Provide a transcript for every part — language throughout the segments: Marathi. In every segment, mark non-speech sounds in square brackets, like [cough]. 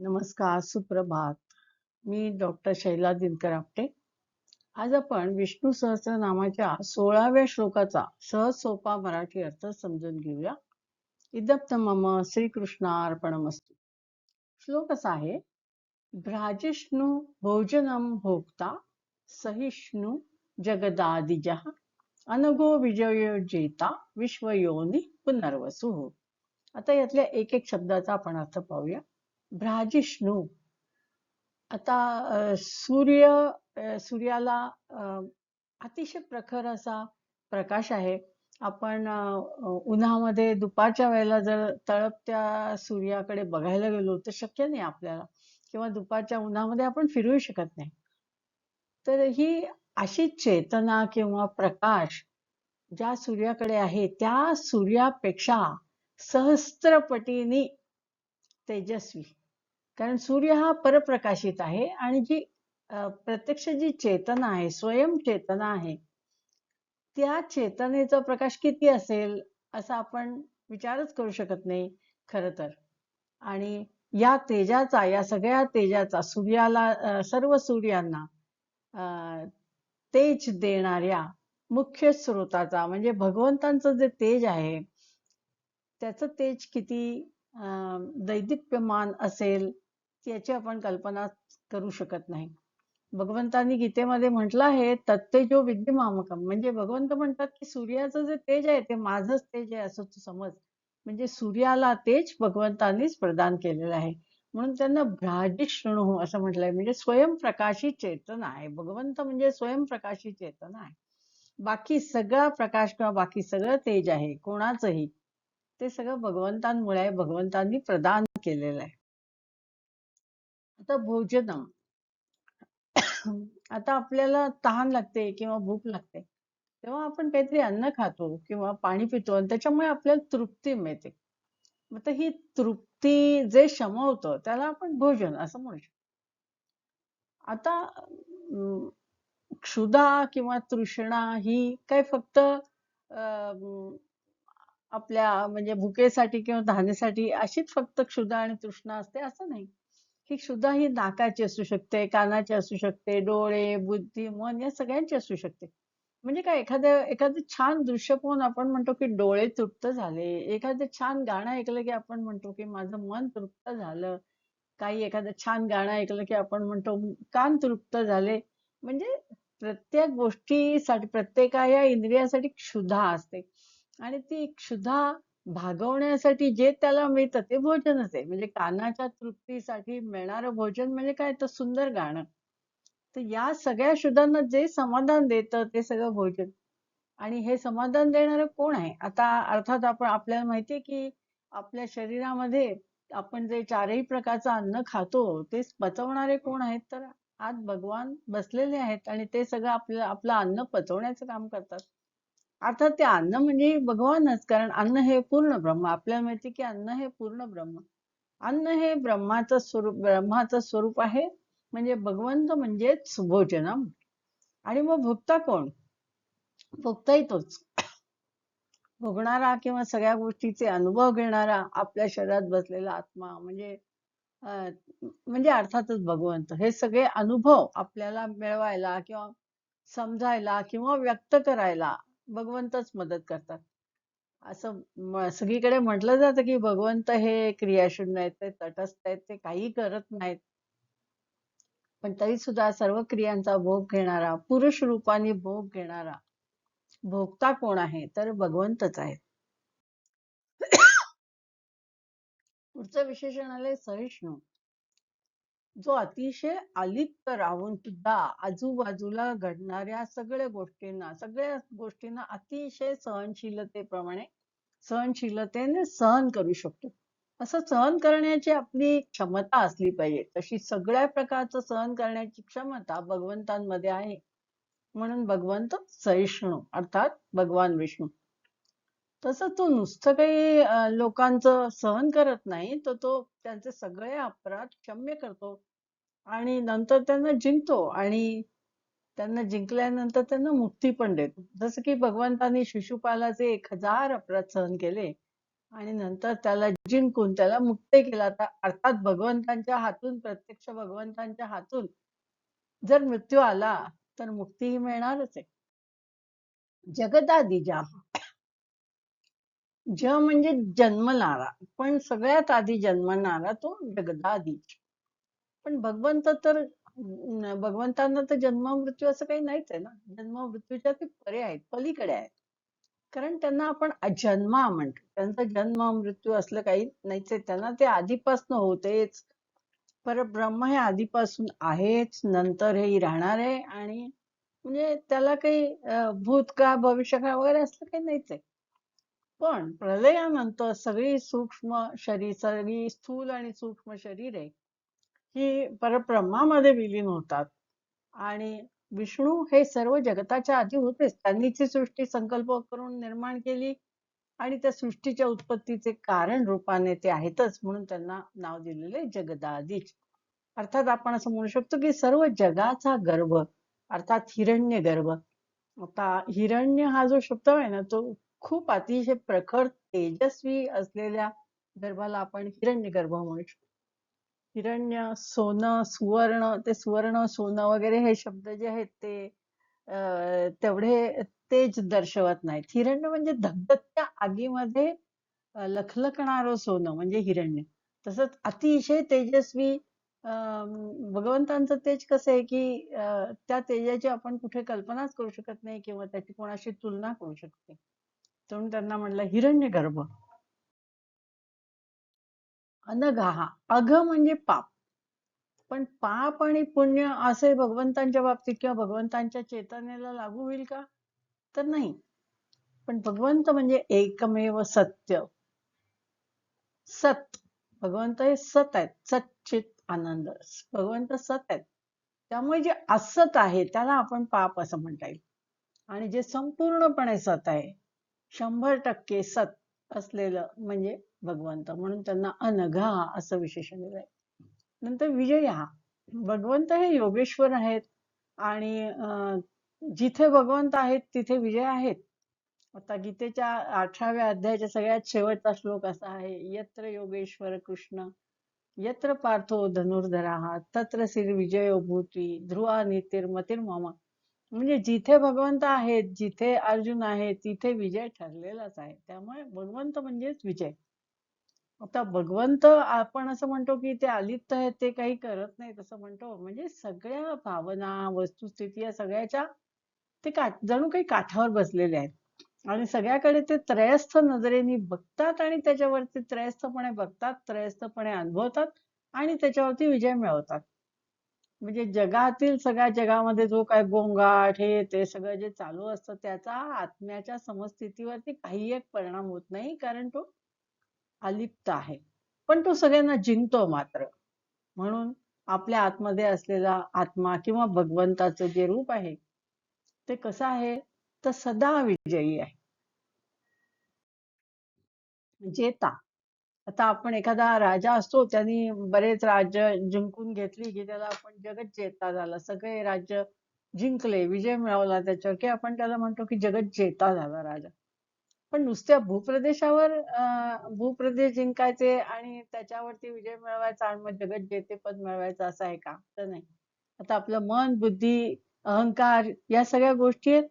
नमस्कार, सुप्रभात. मी डॉक्टर शैला दिनकर आपटे. आज आपण विष्णू सहस्रनामाच्या सोळाव्या श्लोकाचा सहज सोपा मराठी अर्थ समजून घेऊया. इदप्त मम श्रीकृष्णार्पणमस्तु. श्लोक असा आहे भ्राजिष्णू भोजनम भोक्ता सहिष्णू जगदादिज अनगो विजयो जेता विश्वयोनी पुनर्वसु आता यातल्या एक एक शब्दाचा आपण अर्थ पाहूया भ्राजिष्णू आता सूर्य सूर्याला अतिशय प्रखर असा प्रकाश आहे. आपण उन्हामध्ये दुपारच्या वेळेला जर तळपत्या सूर्याकडे बघायला गेलो तर शक्य नाही आपल्याला. किंवा दुपारच्या उन्हामध्ये आपण फिरू शकत नाही. तर ही अशी चेतना किंवा प्रकाश ज्या सूर्याकडे आहे त्या सूर्यापेक्षा सहस्त्रपटीने तेजस्वी. कारण सूर्य हा परप्रकाशित आहे आणि जी प्रत्यक्ष जी चेतना आहे स्वयं चेतना आहे त्या चेतनेचा प्रकाश किती असेल असा आपण विचारच करू शकत नाही खर तर. आणि या तेजाचा या सगळ्या तेजाचा सूर्याला सर्व सूर्यांना तेज देणाऱ्या मुख्य स्रोताचा म्हणजे भगवंतांचं जे तेज आहे त्याचं तेज किती अं, दैदिप्यमान असेल याची आपण कल्पना करू शकत नाही. भगवंतांनी गीतेमध्ये म्हटलं आहे तत्तेजो विद्यमामकम. म्हणजे भगवंत म्हणतात की सूर्याचं जे तेज आहे ते माझंच तेज आहे असं तू समज. म्हणजे सूर्याला तेज भगवंतांनीच प्रदान केलेलं आहे. म्हणून त्यांना भ्राजिष्णू असं म्हटलंय. म्हणजे स्वयंप्रकाशी चेतन आहे. भगवंत म्हणजे स्वयंप्रकाशी चेतन आहे. बाकी सगळा प्रकाश किंवा बाकी सगळं तेज आहे. कोणाचंही. ते सगळं भगवंतांमुळे आहे. भगवंतांनी प्रदान केलेलं आहे. आता भोजन. [coughs] आता आपल्याला तहान लागते किंवा भूक लागते. तेव्हा आपण काहीतरी अन्न खातो किंवा पाणी पितो आणि त्याच्यामुळे आपल्याला तृप्ती मिळते. मग तर ही तृप्ती जे शमवतं त्याला आपण भोजन असं म्हणू शकतो. आता क्षुधा किंवा तृष्णा ही काय फक्त अं, आपल्या म्हणजे भुकेसाठी किंवा धान्यासाठी अशीच फक्त क्षुधा आणि तृष्णा असते असं नाही. ही सुद्धा ही नाकाची असू शकते कानाची असू शकते डोळे बुद्धी मन या सगळ्यांची असू शकते. म्हणजे काय एखादं एखादं छान दृश्य पाहून आपण म्हणतो की डोळे तृप्त झाले. एखादं छान गाणं ऐकलं की आपण म्हणतो की माझं मन तृप्त झालं. काही एखादं छान गाणं ऐकलं की आपण म्हणतो कान तृप्त झाले. म्हणजे प्रत्येक गोष्टीसाठी प्रत्येका या इंद्रियासाठी क्षुधा असते. आणि ती क्षुधा भागवण्यासाठी जे त्याला मिळतं ते भोजनच आहे. म्हणजे कानाच्या तृप्तीसाठी मिळणारं भोजन म्हणजे काय? तर सुंदर गाणं. तर या सगळ्या शुद्धांना जे समाधान देतं ते सगळं भोजन. आणि हे समाधान देणारं कोण आहे? आता अर्थात आपण आपल्याला माहितीये की आपल्या शरीरामध्ये आपण जे चारही प्रकारचं अन्न खातो ते पचवणारे कोण आहेत? तर आज भगवान बसलेले आहेत आणि ते सगळं आपलं आपलं अन्न पचवण्याचं काम करतात. अर्थात ते अन्न म्हणजे भगवानच कारण अन्न हे पूर्ण ब्रह्म. आपल्याला माहिती की अन्न हे पूर्ण ब्रह्म. अन्न हे ब्रह्माचं स्वरूप ब्रह्माचं स्वरूप आहे. म्हणजे भगवंत म्हणजेच भोजनम आणि मग भोगता कोण? भोगताही तोच. भोगणारा किंवा सगळ्या गोष्टीचे अनुभव घेणारा आपल्या शरीरात बसलेला आत्मा म्हणजे म्हणजे अर्थातच भगवंत. हे सगळे अनुभव आपल्याला मिळवायला किंवा समजायला किंवा व्यक्त करायला भगवंतच मदत करतात. असं सगळीकडे म्हटलं जातं की भगवंत हे क्रियाशून्य आहेत ते तटस्थ आहेत ते काही करत नाहीत. पण तरी सुद्धा सर्व क्रियांचा भोग घेणारा पुरुष रूपाने भोग घेणारा भोगता कोण आहे? तर भगवंतच आहे पुढचं विशेषण आलंय सहिष्णू. जो अतिशय अलिप्त राहून सुद्धा आजूबाजूला घडणाऱ्या सगळ्या गोष्टींना सगळ्या गोष्टींना अतिशय सहनशीलतेप्रमाणे सहनशीलतेने सहन करू शकतो. असं सहन करण्याची आपली क्षमता असली पाहिजे. तशी सगळ्या प्रकारचं सहन करण्याची क्षमता भगवंतांमध्ये आहे. म्हणून भगवंत सहिष्णू अर्थात भगवान विष्णू. तसं तो नुसतं काही अं, लोकांचं सहन करत नाही तर तो त्यांचे सगळे अपराध क्षम्य करतो आणि नंतर त्यांना जिंकतो आणि त्यांना जिंकल्यानंतर त्यांना मुक्ती पण देतो. जसं की भगवंतांनी शिशुपालाचे एक हजार अपराध सहन केले आणि नंतर त्याला जिंकून त्याला मुक्त केला. आता अर्थात भगवंतांच्या हातून प्रत्यक्ष भगवंतांच्या हातून जर मृत्यू आला तर मुक्तीही मिळणारच आहे. जगदादिजा ज म्हणजे जन्मणारा पण सगळ्यात आधी जन्मणारा तो जगदादीज पण भगवंत तर भगवंतांना तर जन्म मृत्यू असं काही नाहीच आहे ना. जन्म मृत्यूच्या ते परे आहेत पलीकडे आहेत. कारण त्यांना आपण जन्मा म्हणतो. त्यांचा जन्म मृत्यू असलं काही नाहीच आहे. त्यांना ते आधीपासून होतेच. परब्रह्म हे आधीपासून आहेच. नंतर हे राहणार आहे. आणि म्हणजे त्याला काही अं, भूतकाळ भविष्यकाळ वगैरे असलं काही नाहीच आहे. पण प्रलयानंतर सगळी सूक्ष्म शरीर सगळी स्थूल आणि सूक्ष्म शरीरे ही परब्रह्मामध्ये विलीन होतात. आणि विष्णू हे सर्व जगताच्या आधी होतेच. त्यांनी ती सृष्टी संकल्प करून निर्माण केली आणि त्या सृष्टीच्या उत्पत्तीचे कारण रूपाने ते आहेतच म्हणून त्यांना नाव दिलेले जगदादीच अर्थात आपण असं म्हणू शकतो की सर्व जगाचा गर्भ अर्थात हिरण्य गर्भ आता हिरण्य हा जो शब्द आहे ना तो खूप अतिशय प्रखर तेजस्वी असलेल्या गर्भाला आपण हिरण्य गर्भ म्हणू शकतो हिरण्य सोनं सुवर्ण ते सुवर्ण सोनं वगैरे हे शब्द जे आहेत ते अं, तेवढे तेज दर्शवत नाहीत. हिरण्य म्हणजे धगधगत्या आगीमध्ये अं, लखलखणारं सोनं म्हणजे हिरण्य. तसंच अतिशय तेजस्वी अं, भगवंतांचं तेज कसं आहे की अं, त्या तेजाची आपण कुठे कल्पनाच करू शकत नाही किंवा त्याची कोणाशी तुलना करू शकते म्हणून त्यांना म्हणलं हिरण्य गर्भ अनघा अघ म्हणजे पाप. पण पाप आणि पुण्य असे भगवंतांच्या बाबतीत किंवा भगवंतांच्या चेतनेला लागू होईल का? तर नाही. पण भगवंत म्हणजे एकमेव सत्य. सत. भगवंत हे सत आहेत. सच्चित आनंद. भगवंत सत आहेत. त्यामुळे जे असत आहे त्याला आपण पाप असं म्हणता येईल. आणि जे संपूर्णपणे सत आहे शंभर टक्के सत असलेलं म्हणजे भगवंत म्हणून त्यांना अनघा असं विशेषण दिलंय. नंतर विजय. हा भगवंत हे योगेश्वर आहेत आणि अं, जिथे भगवंत आहेत तिथे विजय आहेत. आता गीतेच्या अठराव्या अध्यायाच्या सगळ्यात शेवटचा श्लोक असा आहे यत्र योगेश्वर कृष्ण यत्र पार्थो धनुर्धरा तत्र श्री विजयो भूती ध्रुवा नीतिर्मतिर्मम. म्हणजे जिथे भगवंत आहेत जिथे अर्जुन आहे तिथे विजय ठरलेलाच आहे. त्यामुळे भगवंत म्हणजेच विजय. आता भगवंत आपण असं म्हणतो की ते अलिप्त आहेत ते काही करत नाहीत असं म्हणतो. म्हणजे सगळ्या भावना वस्तुस्थिती या सगळ्याच्या ते काठ जणू काही काठावर बसलेले आहेत. आणि सगळ्याकडे ते त्रयस्थ नजरेने बघतात आणि त्याच्यावरती त्रयस्थपणे बघतात त्रयस्थपणे अनुभवतात आणि त्याच्यावरती विजय मिळवतात. म्हणजे जगातील सगळ्या जगामध्ये जो काय गोंगाट हे ते सगळं जे चालू असतं त्याचा आत्म्याच्या समस्थितीवरती काही एक परिणाम होत नाही कारण तो अलिप्त आहे. पण तो सगळ्यांना जिंकतो मात्र. म्हणून आपल्या आतमध्ये असलेला आत्मा किंवा भगवंताचं जे रूप आहे ते कसं आहे? तर सदा विजयी आहे. जेता. आता आपण एखादा राजा असतो त्यांनी बरेच राज्य जिंकून घेतली की त्याला आपण जगत जेता झाला सगळे राज्य जिंकले विजय मिळवला त्याच्यावर की आपण त्याला म्हणतो की जगत जेता झाला राजा. पण नुसत्या भूप्रदेशावर अं, भूप्रदेश जिंकायचे आणि त्याच्यावरती विजय मिळवायचा आणि मग जगत जेतेपद मिळवायचं असं आहे का? तर नाही. आता आपलं मन बुद्धी अहंकार या सगळ्या गोष्टी आहेत.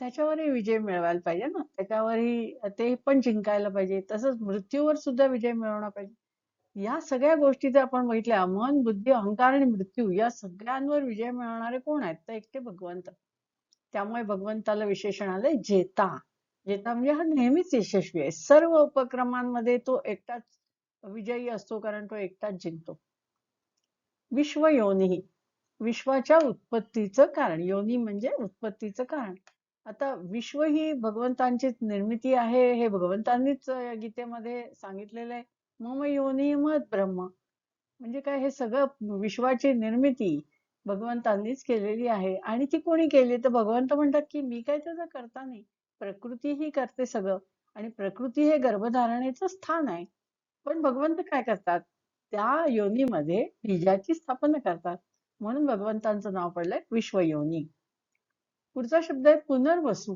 त्याच्यावरही विजय मिळवायला पाहिजे ना. त्याच्यावरही ते पण जिंकायला पाहिजे. तसंच मृत्यूवर सुद्धा विजय मिळवणं पाहिजे. या सगळ्या गोष्टी जर आपण बघितल्या मन बुद्धी अहंकार आणि मृत्यू या सगळ्यांवर विजय मिळवणारे कोण आहेत? तर एकटे भगवंत. त्यामुळे भगवंताला विशेषण आलंय जेता. जेता म्हणजे हा नेहमीच यशस्वी आहे. सर्व उपक्रमांमध्ये तो एकटाच विजयी असतो कारण तो एकटाच जिंकतो. विश्व योनी विश्वाच्या उत्पत्तीचं कारण. योनी म्हणजे उत्पत्तीचं कारण. आता विश्व ही भगवंतांचीच निर्मिती आहे हे भगवंतांनीच या गीतेमध्ये सांगितलेलं आहे. मम योनी मत ब्रह्म. म्हणजे काय हे सगळं विश्वाची निर्मिती भगवंतांनीच केलेली आहे. आणि ती कोणी केली? तर भगवंत म्हणतात की मी काय त्याचा करता नाही. प्रकृती ही करते सगळं. आणि प्रकृती हे गर्भधारणेचं स्थान आहे. पण भगवंत काय करतात? त्या योनीमध्ये बीजाची स्थापना करतात. म्हणून भगवंतांचं नाव पडलंय विश्वयोनी. पुढचा शब्द आहे पुनर्वसू.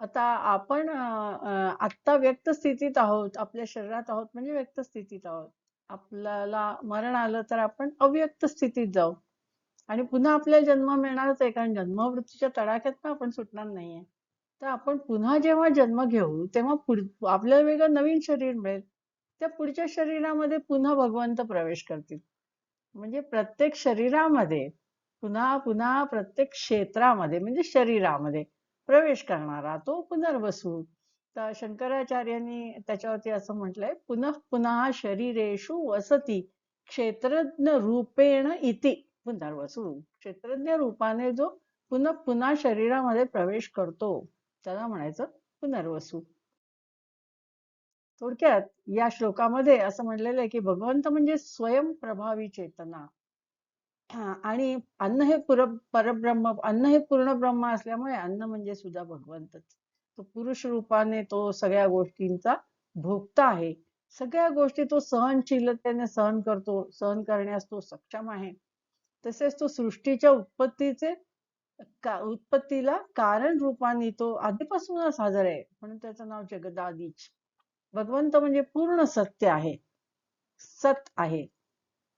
आता आपण आत्ता व्यक्त स्थितीत आहोत आपल्या शरीरात आहोत म्हणजे व्यक्त स्थितीत आहोत. आपल्याला मरण आलं तर आपण अव्यक्त स्थितीत जाऊ. आणि पुन्हा आपल्याला जन्म मिळणारच आहे कारण जन्मवृत्तीच्या तडाख्यात आपण सुटणार नाहीये. तर आपण पुन्हा जेव्हा जन्म घेऊ तेव्हा आपल्याला वेगळं नवीन शरीर मिळेल. त्या पुढच्या शरीरामध्ये पुन्हा भगवंत प्रवेश करतील. म्हणजे प्रत्येक शरीरामध्ये पुन्हा पुन्हा प्रत्येक क्षेत्रामध्ये म्हणजे शरीरामध्ये प्रवेश करणारा तो पुनर्वसू. तर शंकराचार्यांनी त्याच्यावरती असं म्हटलंय पुनः पुन्हा शरीरेषु वसती क्षेत्रज्ञ रूपेण इति. पुनर्वसू. क्षेत्रज्ञ रूपाने जो पुन्हा पुन्हा शरीरामध्ये प्रवेश करतो त्याला म्हणायचं पुनर्वसू. थोडक्यात या श्लोकामध्ये असं म्हटलेलं आहे की भगवंत म्हणजे स्वयंप्रभावी चेतना. आणि अन्न हे पुर परब्रह्म अन्न हे पूर्ण ब्रह्म असल्यामुळे अन्न म्हणजे सुद्धा भगवंतच. तो पुरुष रूपाने तो सगळ्या गोष्टींचा भोगता आहे. सगळ्या गोष्टी तो सहनशीलतेने सहन करतो सहन करण्यास तो सक्षम आहे. तसेच तो सृष्टीच्या उत्पत्तीचे का उत्पत्तीला कारण रूपाने तो आधीपासूनच हजर आहे. म्हणून त्याचं नाव जगदादीच. भगवंत म्हणजे पूर्ण सत्य आहे. सत आहे.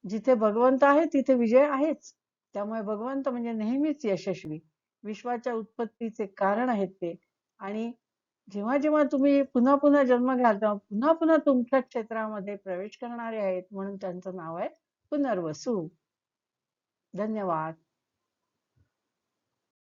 जिथे भगवंत आहे तिथे विजय आहेच. त्यामुळे भगवंत म्हणजे नेहमीच यशस्वी. विश्वाच्या उत्पत्तीचे कारण आहेत ते. आणि जेव्हा जेव्हा तुम्ही पुन्हा पुन्हा जन्म घ्याल तेव्हा पुन्हा पुन्हा तुमच्या क्षेत्रामध्ये प्रवेश करणारे आहेत म्हणून त्यांचं नाव आहे पुनर्वसू. धन्यवाद.